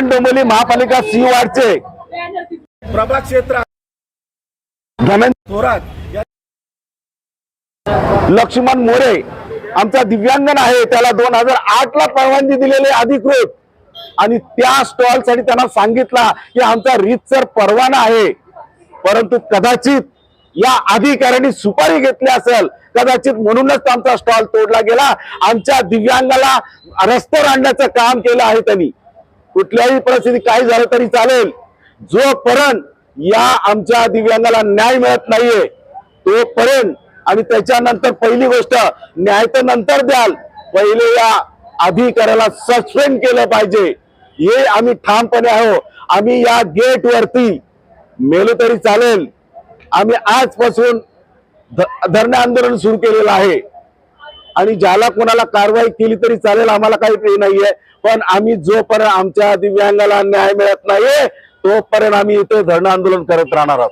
डोंबिवली महापालिका सी वार्डचे. प्रभाग क्षेत्र. धनंजय थोरात. लक्ष्मण मोरे आमचा दिव्यांगन आहे त्याला दोन हजार आठ ला परवानगी दिलेली अधिकृत. आणि त्या स्टॉलसाठी त्यांना सांगितला की आमचा रीतसर परवाना आहे. परंतु कदाचित या अधिकाऱ्यांनी सुपारी घेतली असेल कदाचित म्हणूनच आमचा स्टॉल तोडला गेला. आमच्या दिव्यांगाला रस्त्यावर आणण्याचं काम केलं आहे त्यांनी. कुठल्याही परिस्थिती काही झालं तरी चालेल. जोपर्यंत या आमच्या दिव्यांगाला न्याय मिळत नाहीये तोपर्यंत आणि त्याच्यानंतर पहिली गोष्ट न्याय तर नंतर द्याल पहिले या अधिकाऱ्याला सस्पेंड केलं पाहिजे. हे आम्ही ठामपणे आहो आम्ही या गेट वरती मेलो तरी चालेल. आम्ही आजपासून धरणे आंदोलन सुरू केलेलं आहे. आणि ज्याला कोणाला कारवाई केली तरी चालेल आम्हाला काही नाहीये. पण आम्ही जोपर्यंत आमच्या दिव्यांगाला न्याय मिळत नाहीये तोपर्यंत आम्ही इथे धरणं आंदोलन करत राहणार आहोत.